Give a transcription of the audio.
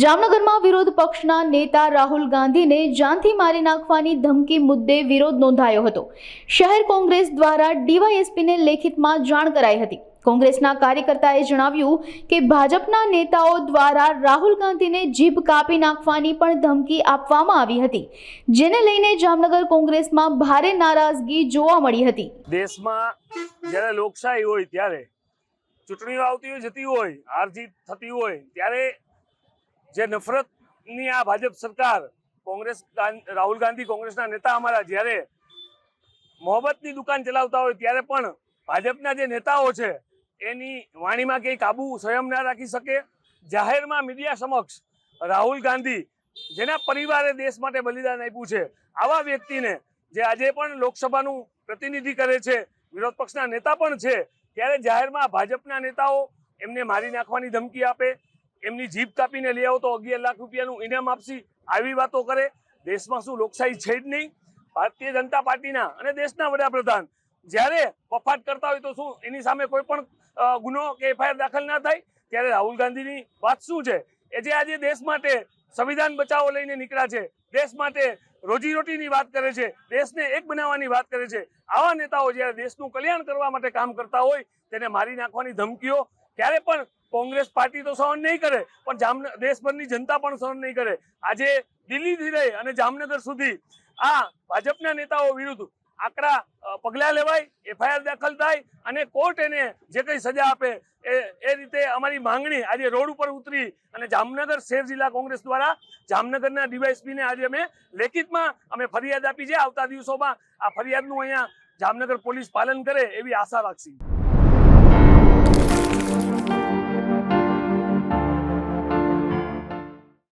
જામનગરમાં વિરોધ પક્ષના નેતા રાહુલ ગાંધીને જાનથી મારી નાખવાની ધમકી મુદ્દે વિરોધ નોંધાયો હતો. શહેર કોંગ્રેસ દ્વારા ડીવાયએસપીને લેખિતમાં જાણ કરાઈ હતી. કોંગ્રેસના કાર્યકર્તાએ જણાવ્યું કે ભાજપના નેતાઓ દ્વારા રાહુલ ગાંધીને જીભ કાપી નાખવાની પણ ધમકી આપવામાં આવી હતી. જેને લઈને જામનગર કોંગ્રેસમાં ભારે નારાજગી જોવા મળી હતી. દેશમાં જ્યારે લોકશાહી હોય, ત્યારે ચૂંટણીઓ આવતી હોય, જતી હોય હાર જીત થતી હોય, ત્યારે જે નફરતની આ ભાજપ સરકાર કોંગ્રેસ રાહુલ ગાંધી કોંગ્રેસના નેતા અમારા જ્યારે મોહબ્બતની દુકાન ચલાવતા હોય ત્યારે પણ ભાજપના જે નેતાઓ છે, એની વાણીમાં કંઈ કાબુ સંયમ ના રાખી શકે. જાહેરમાં મીડિયા સમક્ષ રાહુલ ગાંધી જેના પરિવારે દેશ માટે બલિદાન આપ્યું છે, આવા વ્યક્તિને જે આજે પણ લોકસભાનું પ્રતિનિધિ કરે છે, વિરોધ પક્ષના નેતા પણ છે, ત્યારે જાહેરમાં ભાજપના નેતાઓ એમને મારી નાખવાની ધમકી આપે એમની જીભ કાપીને લઈ આવો તો અગિયાર લાખ રૂપિયાનું ઇનામ આપશી. આવી વાતો કરે. દેશમાં શું લોકશાહી છે જ નહીં. ભારતીય જનતા પાર્ટીના અને દેશના વડાપ્રધાન. જ્યારે વફાટ કરતા હોય તો શું એની સામે કોઈ પણ ગુનો કે એફઆઈઆર દાખલ ના થાય? ત્યારે રાહુલ ગાંધીની વાત શું છે? એ જે આજે દેશ માટે સંવિધાન બચાવો લઈને નીકળ્યા છે, દેશ માટે રોજીરોટીની વાત કરે છે, દેશને એક બનાવવાની વાત કરે છે. આવા નેતાઓ જ્યારે દેશનું કલ્યાણ કરવા માટે કામ કરતા હોય, તેને મારી નાખવાની ધમકીઓ ક્યારે પણ કોંગ્રેસ પાર્ટી તો સહન નહીં કરે, પણ જામ દેશભરની જનતા પણ સહન નહીં કરે. આજે દિલ્હીથી લઈ અને જામનગર સુધી આ ભાજપના નેતાઓ વિરુદ્ધ આકરા પગલાં લેવાય, એફઆઈઆર દાખલ થાય અને કોર્ટ એને જે કંઈ સજા આપે, એ એ રીતે અમારી માંગણી આજે રોડ ઉપર ઉતરી અને જામનગર શહેર જિલ્લા કોંગ્રેસ દ્વારા જામનગરના ડીવાયસપીને આજે અમે લેખિતમાં અમે ફરિયાદ આપી છે. આવતા દિવસોમાં આ ફરિયાદનું અહીંયા જામનગર પોલીસ પાલન કરે એવી આશા રાખશી.